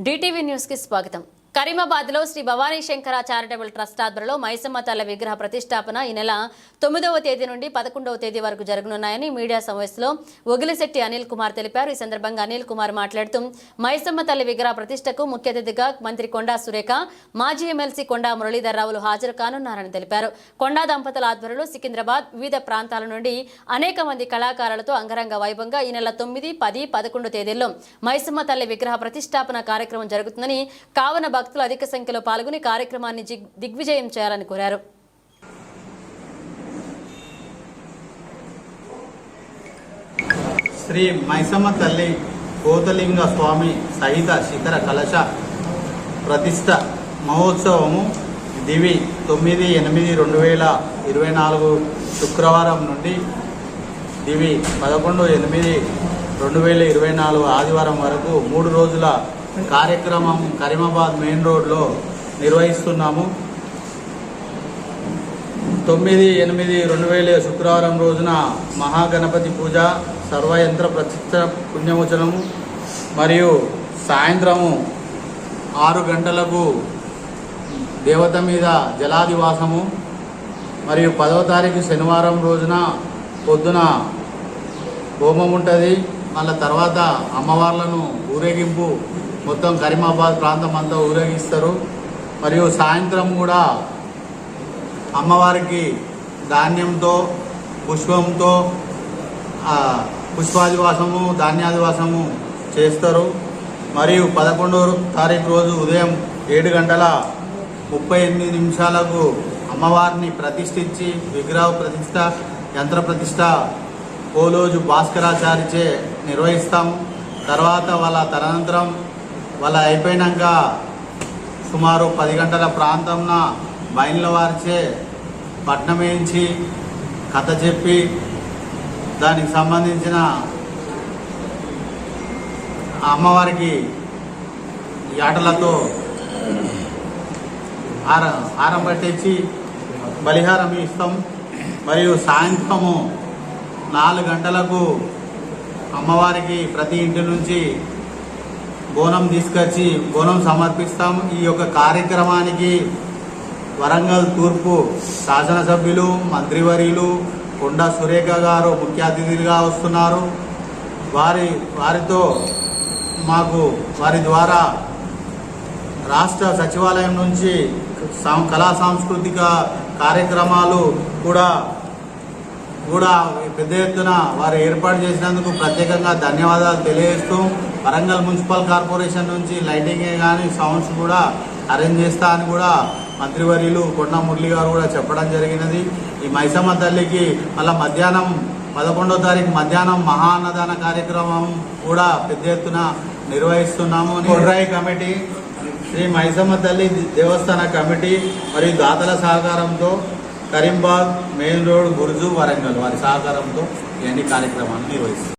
DTV news కి స్వాగతం కరీమాబాద్లో Shri Bhavani Shankara charitable trust ఆధ్వర్యంలో మైసమ్మ తల్ల విగ్రహ ప్రతిష్టాపన ఈ నెల తొమ్మిదవ తేదీ నుండి పదకొండవ తేదీ వరకు జరగనున్నాయని మీడియా సమావేశంలో ఒగిలిశెట్టి అనిల్ కుమార్ తెలిపారు. ఈ సందర్భంగా అనిల్ కుమార్ మాట్లాడుతూ మైసమ్మ తల్లి విగ్రహ ప్రతిష్టకు ముఖ్య అతిథిగా మంత్రి కొండా సురేఖ మాజీ ఎమ్మెల్సీ కొండా మురళీధర్ రావులు హాజరు కానున్నారని తెలిపారు. కొండా దంపతుల ఆధ్వర్యంలో సికింద్రాబాద్ వివిధ ప్రాంతాల నుండి అనేక మంది కళాకారులతో అంగరంగ వైభవంగా ఈ నెల తొమ్మిది పది పదకొండు తేదీల్లో మైసమ్మ తల్లి విగ్రహ ప్రతిష్టాపన కార్యక్రమం జరుగుతుందని కావన భక్తులు అధిక సంఖ్యలో పాల్గొని కార్యక్రమాన్ని దిగ్విజయం చేయాలని కోరారు. శ్రీ మైసమ్మ తల్లి కోతలింగ స్వామి సహిత శిఖర కలశ ప్రతిష్ట మహోత్సవము దివి తొమ్మిది ఎనిమిది రెండు వేల ఇరవై నాలుగు శుక్రవారం నుండి దివి పదకొండు ఎనిమిది రెండు వేల ఇరవై నాలుగు ఆదివారం వరకు మూడు రోజుల కార్యక్రమం కరీమాబాద్ మెయిన్ రోడ్లో నిర్వహిస్తున్నాము. తొమ్మిది ఎనిమిది రెండు వేల శుక్రవారం రోజున మహాగణపతి పూజ సర్వయంత్ర ప్రతిష్ట పుణ్యమోచనము మరియు సాయంత్రము ఆరు గంటలకు దేవత మీద జలాదివాసము మరియు పదవ తారీఖు శనివారం రోజున పొద్దున హోమం ఉంటుంది. మళ్ళీ తర్వాత అమ్మవార్లను ఊరేగింపు మొత్తం కరీమాబాద్ ప్రాంతం అంతా ఊరేగిస్తారు. మరియు సాయంత్రం కూడా అమ్మవారికి ధాన్యంతో పుష్పంతో పుష్పాధివాసము పుష్పాదివాసము ధాన్యాదివాసము చేస్తారు. మరియు పదకొండవ తారీఖు రోజు ఉదయం ఏడు గంటల ముప్పై ఎనిమిది నిమిషాలకు అమ్మవారిని ప్రతిష్ఠించి విగ్రహ ప్రతిష్ట యంత్ర ప్రతిష్ట కోలోజు భాస్కరాచారిచే నిర్వహిస్తాం. తర్వాత వాళ్ళ తదనంతరం వాళ్ళ అయిపోయినాక సుమారు పది గంటల ప్రాంతంన బయళ్ళ వారిచే పట్నం వేయించి కథ చెప్పి దానికి సంబంధించిన అమ్మవారికి ఆటలతో ఆర హారం పట్టించి బలిహారం ఇస్తాం. మరియు సాయంత్రము నాలుగు గంటలకు అమ్మవారికి ప్రతి ఇంటి నుంచి బోనం తీసుకొచ్చి బోనం సమర్పిస్తాం. ఈ యొక్క కార్యక్రమానికి వరంగల్ తూర్పు శాసనసభ్యులు మంత్రివర్యులు కొండా సురేఖ గారు ముఖ్య అతిథులుగా వస్తున్నారు. వారి వారితో మాకు వారి ద్వారా రాష్ట్ర సచివాలయం నుంచి కళా సాంస్కృతిక కార్యక్రమాలు కూడా కూడా పెద్ద ఎత్తున వారు ఏర్పాటు చేసినందుకు ప్రత్యేకంగా ధన్యవాదాలు తెలియజేస్తూ వరంగల్ మున్సిపల్ కార్పొరేషన్ నుంచి లైటింగ్ కానీ సౌండ్స్ కూడా అరేంజ్ చేస్తా అని కూడా మంత్రివర్యులు కొండా మురళి గారు కూడా చెప్పడం జరిగినది. ఈ మైసమ్మ తల్లికి మళ్ళా మధ్యాహ్నం పదకొండో తారీఖు మధ్యాహ్నం మహా అన్నదాన కార్యక్రమం కూడా పెద్ద ఎత్తున నిర్వహిస్తున్నాము కొడ్రాయి కమిటీ శ్రీ మైసమ్మ తల్లి దేవస్థాన కమిటీ మరియు దాతల సహకారంతో కరీంబాగ్ మెయిన్ రోడ్ గురుజు వరంగల్ వారి సహకారంతో ఇవన్నీ కార్యక్రమాలు నిర్వహిస్తారు